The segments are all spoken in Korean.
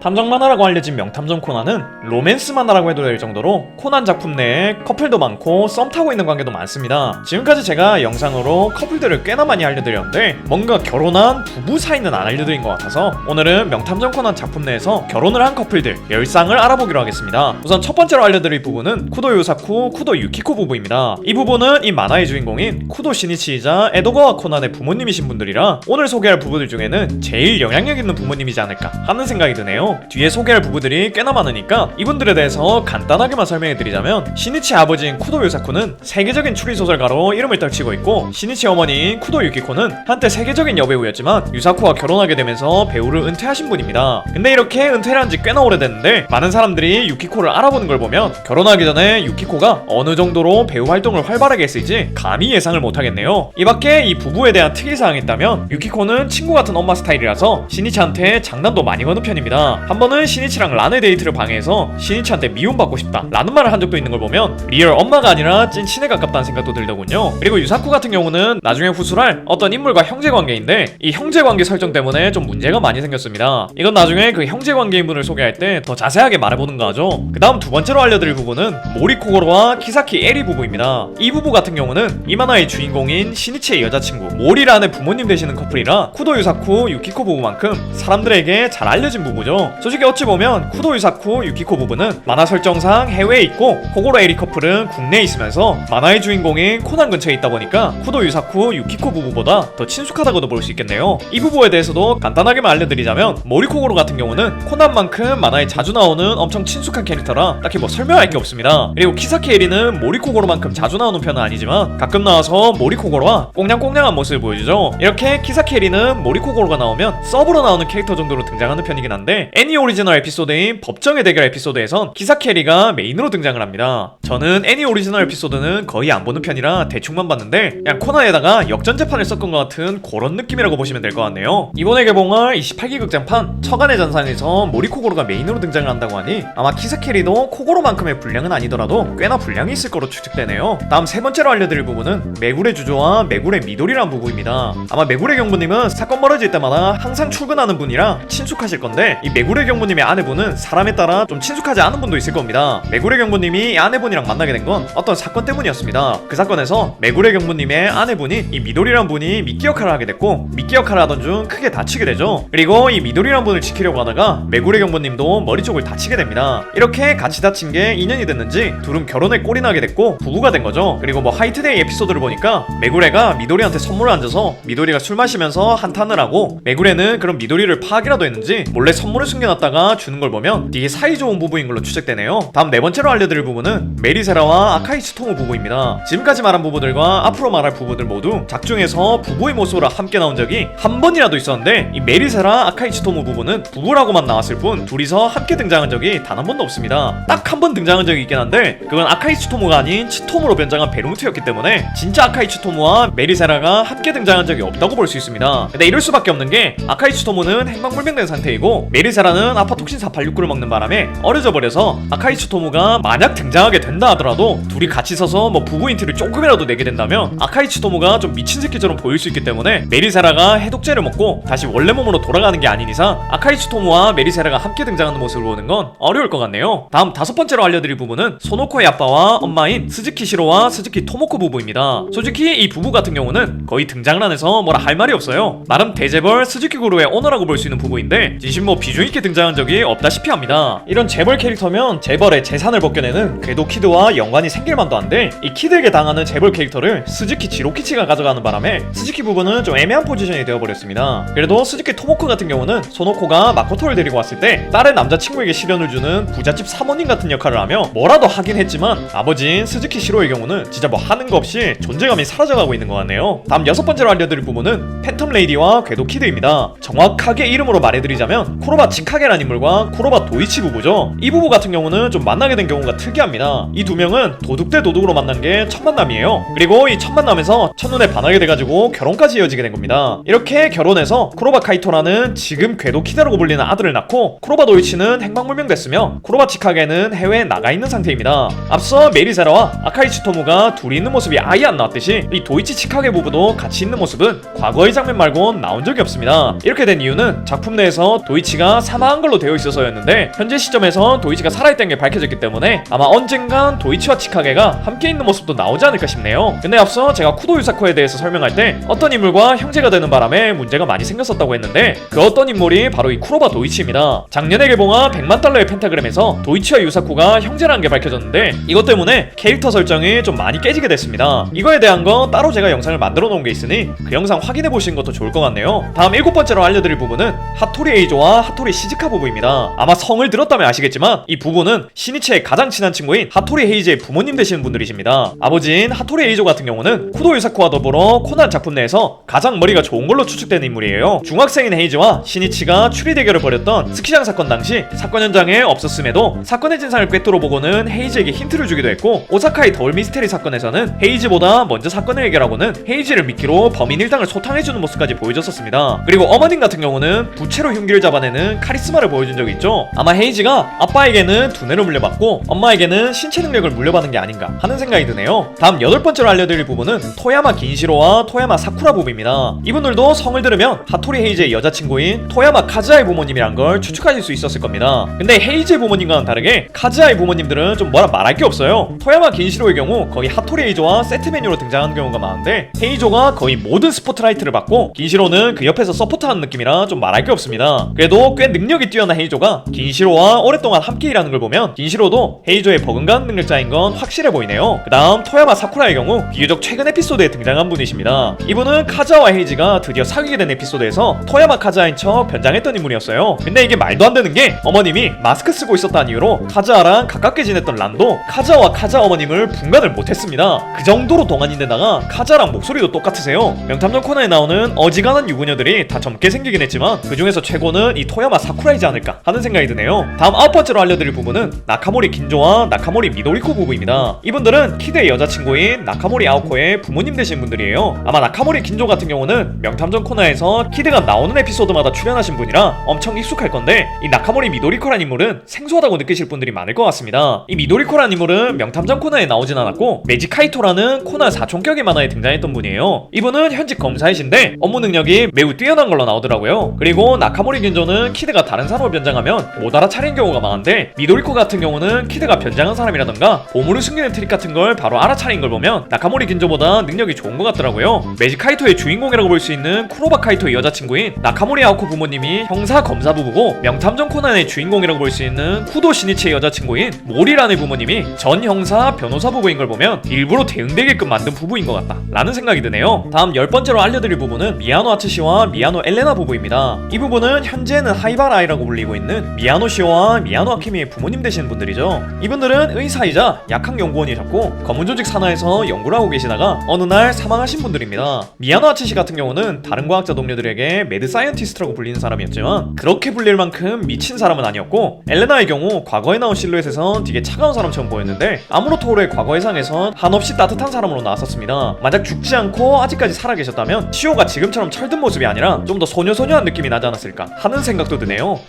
탐정 만화라고 알려진 명탐정 코난은 로맨스 만화라고 해도 될 정도로 코난 작품 내에 커플도 많고 썸 타고 있는 관계도 많습니다. 지금까지 제가 영상으로 커플들을 꽤나 많이 알려드렸는데 뭔가 결혼한 부부 사이는 안 알려드린 것 같아서 오늘은 명탐정 코난 작품 내에서 결혼을 한 커플들 10쌍을 알아보기로 하겠습니다. 우선 첫 번째로 알려드릴 부부는 쿠도 요사쿠, 쿠도 유키코 부부입니다. 이 부부는 이 만화의 주인공인 쿠도 시니치이자 에도가와 코난의 부모님이신 분들이라 오늘 소개할 부부들 중에는 제일 영향력 있는 부모님이지 않을까 하는 생각이 드네요. 뒤에 소개할 부부들이 꽤나 많으니까 이분들에 대해서 간단하게만 설명해드리자면 시니치 아버지인 쿠도 요사쿠는 세계적인 추리소설가로 이름을 떨치고 있고 시니치 어머니인 쿠도 유키코는 한때 세계적인 여배우였지만 유사쿠와 결혼하게 되면서 배우를 은퇴하신 분입니다. 근데 이렇게 은퇴를 한 지 꽤나 오래됐는데 많은 사람들이 유키코를 알아보는 걸 보면 결혼하기 전에 유키코가 어느 정도로 배우 활동을 활발하게 했을지 감히 예상을 못하겠네요. 이 밖에 이 부부에 대한 특이사항이 있다면 유키코는 친구 같은 엄마 스타일이라서 시니치한테 장난도 많이 거는 편입니다. 한 번은 시니치랑 란의 데이트를 방해해서 시니치한테 미움받고 싶다 라는 말을 한 적도 있는 걸 보면 리얼 엄마가 아니라 찐 친에 가깝다는 생각도 들더군요. 그리고 유사쿠 같은 경우는 나중에 후술할 어떤 인물과 형제 관계인데 이 형제 관계 설정 때문에 좀 문제가 많이 생겼습니다. 이건 나중에 그 형제 관계인 분을 소개할 때 더 자세하게 말해보는 거 하죠. 그 다음 두 번째로 알려드릴 부분은 모리코고로와 키사키 에리 부부입니다. 이 부부 같은 경우는 이 만화의 주인공인 시니치의 여자친구 모리란의 부모님 되시는 커플이라 쿠도 유사쿠 유키코 부부만큼 사람들에게 잘 알려진 부부죠. 솔직히 어찌 보면 쿠도 유사쿠 유키코 부부는 만화 설정상 해외에 있고 코고로 에리 커플은 국내에 있으면서 만화의 주인공인 코난 근처에 있다 보니까 쿠도 유사쿠 유키코 부부보다 더 친숙하다고도 볼 수 있겠네요. 이 부부에 대해서도 간단하게만 알려드리자면 모리코고로 같은 경우는 코난만큼 만화에 자주 나오는 엄청 친숙한 캐릭터라 딱히 뭐 설명할 게 없습니다. 그리고 키사키 에리는 모리코고로만큼 자주 나오는 편은 아니지만 가끔 나와서 모리코고로와 꽁냥꽁냥한 모습을 보여주죠. 이렇게 키사키 에리는 모리코고로가 나오면 서브로 나오는 캐릭터 정도로 등장하는 편이긴 한데 애니 오리지널 에피소드인 법정의 대결 에피소드에선 키사키 에리가 메인으로 등장을 합니다. 저는 애니 오리지널 에피소드는 거의 안 보는 편이라 대충만 봤는데 그냥 코난에다가 역전 재판을 섞은 것 같은 그런 느낌이라고 보시면 될 것 같네요. 이번에 개봉할 28기 극장판 처간의 전상에서 모리코고로가 메인으로 등장을 한다고 하니 아마 키사키 에리도 코고로만큼의 분량은 아니더라도 꽤나 분량이 있을 거로 추측되네요. 다음 세 번째로 알려드릴 부분은 메구레 주조와 메구레 미도리란 부부입니다. 아마 메구레 경부님은 사건 벌어질 때마다 항상 출근하는 분이라 친숙하실 건데 이 메구레 경부님의 아내분은 사람에 따라 좀 친숙하지 않은 분도 있을 겁니다. 메구레 경부님이 이 아내분이랑 만나게 된 건 어떤 사건 때문이었습니다. 그 사건에서 메구레 경부님의 아내분이 이 미도리란 분이 미끼 역할을 하게 됐고 미끼 역할을 하던 중 크게 다치게 되죠. 그리고 이 미도리란 분을 지키려고 하다가 메구레 경부님도 머리 쪽을 다치게 됩니다. 이렇게 같이 다친 게 인연이 됐는지 둘은 결혼에 꼴이 나게 됐고 부부가 된 거죠. 그리고 뭐 화이트데이 에피소드를 보니까 메구레가 미도리한테 선물을 얹어서 미도리가 술 마시면서 한탄을 하고 메구레는 그럼 미도리를 파악이라도 했는지 몰래 선물을 숨 겨놨다가 주는 걸 보면 되게 사이 좋은 부부인 걸로 추측되네요. 다음 네 번째로 알려드릴 부분은 메리세라와 아카이츠 토모 부부입니다. 지금까지 말한 부부들과 앞으로 말할 부부들 모두 작중에서 부부의 모습으로 함께 나온 적이 한 번이라도 있었는데 이 메리세라 아카이츠 토모 부부는 부부라고만 나왔을 뿐 둘이서 함께 등장한 적이 단 한 번도 없습니다. 딱 한 번 등장한 적이 있긴 한데 그건 아카이츠 토모가 아닌 치토모로 변장한 베르무트였기 때문에 진짜 아카이츠 토모와 메리세라가 함께 등장한 적이 없다고 볼 수 있습니다. 근데 이럴 수밖에 없는 게 아카이츠 토모는 행방불명된 상태이고 메리세라 는 아파톡신 486구를 먹는 바람에 어려져 버려서 아카이츠 토모가 만약 등장하게 된다 하더라도 둘이 같이 서서 뭐 부부 인트를 조금이라도 내게 된다면 아카이츠 토모가 좀 미친 새끼처럼 보일 수 있기 때문에 메리세라가 해독제를 먹고 다시 원래 몸으로 돌아가는 게 아닌 이상 아카이츠 토모와 메리세라가 함께 등장하는 모습을 보는 건 어려울 것 같네요. 다음 다섯 번째로 알려드릴 부분은 소노코의 아빠와 엄마인 스즈키 시로와 스즈키 토모코 부부입니다. 솔직히 이 부부 같은 경우는 거의 해서 뭐라 할 말이 없어요. 나름 대재벌 스즈키 구루의 오너라고 볼 수 있는 부부인데 진심 뭐 비중 있게 등장한 적이 없다시피 합니다. 이런 재벌 캐릭터면 재벌의 재산을 벗겨내는 궤도 키드와 연관이 생길 만도 한데 이 키드에게 당하는 재벌 캐릭터를 스즈키 지로키치가 가져가는 바람에 스즈키 부부는 좀 애매한 포지션이 되어버렸습니다. 그래도 스즈키 토모코 같은 경우는 소노코가 마코토를 데리고 왔을 때 다른 남자친구에게 시련을 주는 부잣집 사모님 같은 역할을 하며 뭐라도 하긴 했지만 아버지인 스즈키 시로의 경우는 진짜 뭐 하는 거 없이 존재감이 사라져가고 있는 것 같네요. 다음 여섯 번째로 알려드릴 부분은 팬텀 레이디와 궤도 키드입니다. 정확하게 이름으로 말해드리자면 코로바 치 카게라는 인물과 코로바 도이치 부부죠. 이 부부 같은 경우는 좀 만나게 된 경우가 특이합니다. 이 두 명은 도둑 대 도둑으로 만난 게 첫 만남이에요. 그리고 이 첫 만남에서 첫눈에 반하게 돼가지고 결혼까지 이어지게 된 겁니다. 이렇게 결혼해서 쿠로바 카이토라는 지금 궤도 키다라고 불리는 아들을 낳고 쿠로바 도이치는 행방불명됐으며 쿠로바 치카게는 해외에 나가 있는 상태입니다. 앞서 메리세라와 아카이치 토무가 둘이 있는 모습이 아예 안 나왔듯이 이 도이치 치카게 부부도 같이 있는 모습은 과거의 장면 말곤 나온 적이 없습니다. 이렇게 된 이유는 작품 내에서 도이치가 사망한 걸로 되어 있어서였는데 현재 시점에서 도이치가 살아있다는 게 밝혀졌기 때문에 아마 언젠간 도이치와 치카게가 함께 있는 모습도 나오지 않을까 싶네요. 근데 앞서 제가 쿠도 유사코에 대해서 설명할 때 어떤 인물과 형제가 되는 바람에 문제가 많이 생겼었다고 했는데 그 어떤 인물이 바로 이 쿠로바 도이치입니다. 작년에 개봉한 100만 달러의 펜타그램에서 도이치와 유사코가 형제라는 게 밝혀졌는데 이것 때문에 캐릭터 설정이 좀 많이 깨지게 됐습니다. 이거에 대한 건 따로 제가 영상을 만들어 놓은 게 있으니 그 영상 확인해 보시는 것도 좋을 것 같네요. 다음 일곱 번째로 알려드릴 부분은 하토리 에이조와 하토리 시즈카 부부입니다. 아마 성을 들었다면 아시겠지만 이 부부는 시니치의 가장 친한 친구인 하토리 헤이즈의 부모님 되시는 분들이십니다. 아버지인 하토리 에이조 같은 경우는 쿠도 유사코와 더불어 코난 작품 내에서 가장 머리가 좋은 걸로 추측되는 인물이에요. 중학생인 헤이즈와 시니치가 추리 대결을 벌였던 스키장 사건 당시 사건 현장에 없었음에도 사건의 진상을 꿰뚫어 보고는 헤이즈에게 힌트를 주기도 했고 오사카의 더울 미스테리 사건에서는 헤이즈보다 먼저 사건을 해결하고는 헤이즈를 미끼로 범인 일당을 소탕해주는 모습까지 보여줬었습니다. 그리고 어머님 같은 경우는 부채로 흉기를 잡아내는 카리스마를 보여준 적이 있죠. 아마 헤이즈가 아빠에게는 두뇌를 물려받고 엄마에게는 신체 능력을 물려받은 게 아닌가 하는 생각이 드네요. 다음 여덟 번째로 알려드릴 부분은 토야마 긴시로와 토야마 사쿠라 부부입니다. 이분들도 성을 들으면 하토리 헤이즈의 여자친구인 토야마 카즈아의 부모님이란 걸 추측하실 수 있었을 겁니다. 근데 헤이즈의 부모님과는 다르게 카즈아의 부모님들은 좀 뭐라 말할 게 없어요. 토야마 긴시로의 경우 거의 하토리 헤이조와 세트 메뉴로 등장하는 경우가 많은데 헤이조가 거의 모든 스포트라이트를 받고 긴시로는 그 옆에서 서포트하는 느낌이라 좀 말할 게 없습니다. 그래도 꽤 능력이 뛰어난 헤이조가 긴시로와 오랫동안 함께 일하는 걸 보면 긴시로도 헤이조의 버금가는 능력자인 건 확실해 보이네요. 그 다음 토야마 사쿠라의 경우 비교적 최근 에피소드에 등장한 분이십니다. 이분은 카즈아와 헤이지가 드디어 사귀게 된 에피소드에서 토야마 카즈아인 척 변장했던 인물이었어요. 근데 이게 말도 안 되는 게 어머님이 마스크 쓰고 있었다는 이유로 카즈아랑 가깝게 지냈던 란도 카즈아와 카즈아 어머님을 분간을 못했습니다. 그 정도로 동안인데다가 카즈아랑 목소리도 똑같으세요. 명탐정 코너에 나오는 어지간한 유부녀들이 다 젊게 생기긴 했지만 그 중에서 최고는 이 토야마 사쿠라이지 않을까 하는 생각이 드네요. 다음 아홉 번째로 알려드릴 부분은 나카모리 긴조와 나카모리 미도리코 부부입니다. 이분들은 키드의 여자친구인 나카모리 아오코의 부모님 되신 분들이에요. 아마 나카모리 긴조 같은 경우는 명탐정 코너에서 키드가 나오는 에피소드마다 출연하신 분이라 엄청 익숙할 건데 이 나카모리 미도리코란 인물은 생소하다고 느끼실 분들이 많을 것 같습니다. 이 미도리코란 인물은 명탐정 코너에 나오진 않았고 매지카이토라는 코너 사촌격의 만화에 등장했던 분이에요. 이분은 현직 검사이신데 업무 능력이 매우 뛰어난 걸로 나오더라고요. 그리고 나카모리 긴조는 키드가 다른 사람을 변장하면 못 알아차리는 경우가 많은데 미도리코 같은 경우는 키드가 변장한 사람이라던가 보물을 숨기는 트릭 같은 걸 바로 알아차린 걸 보면 나카모리 긴조보다 능력이 좋은 것 같더라고요. 매지카이토의 주인공이라고 볼 수 있는 쿠로바 카이토의 여자친구인 나카모리 아오코 부모님이 형사 검사 부부고 명탐정 코난의 주인공이라고 볼 수 있는 쿠도 시니치의 여자친구인 모리라는 부모님이 전 형사 변호사 부부인 걸 보면 일부러 대응되게끔 만든 부부인 것 같다 라는 생각이 드네요. 다음 열 번째로 알려드릴 부분은 미야노 아츠시와 미야노 엘레나 부부입니다. 이 부부는 현재는 하이바 라이라고 불리고 있는 미야노 시오와 미야노 아키미의 부모님 되시는 분들이죠. 이분들은 의사이자 약학 연구원이셨고 검은 조직 산하에서 연구를 하고 계시다가 어느 날 사망하신 분들입니다. 미야노 아츠시 같은 경우는 다른 과학자 동료들에게 매드 사이언티스트라고 불리는 사람이었지만 그렇게 불릴 만큼 미친 사람은 아니었고 엘레나의 경우 과거에 나온 실루엣에선 되게 차가운 사람처럼 보였는데 아무로토로의 과거의 상에선 한없이 따뜻한 사람으로 나왔었습니다. 만약 죽지 않고 아직까지 살아계셨다면 시오가 지금처럼 철든 모습이 아니라 좀 더 소녀소녀한 느낌이 나지 않았을까 하는 생각도 드네요.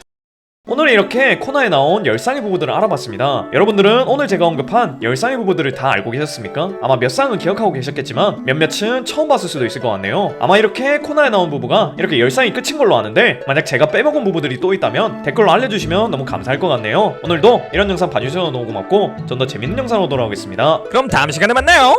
오늘 이렇게 코너에 나온 열상의 부부들을 알아봤습니다. 여러분들은 오늘 제가 언급한 열상의 부부들을 다 알고 계셨습니까? 아마 몇 쌍은 기억하고 계셨겠지만 몇몇은 처음 봤을 수도 있을 것 같네요. 아마 이렇게 코너에 나온 부부가 이렇게 열상이 끝인 걸로 아는데 만약 제가 빼먹은 부부들이 또 있다면 댓글로 알려주시면 너무 감사할 것 같네요. 오늘도 이런 영상 봐주셔서 너무 고맙고 좀더 재밌는 영상으로 돌아오겠습니다. 그럼 다음 시간에 만나요.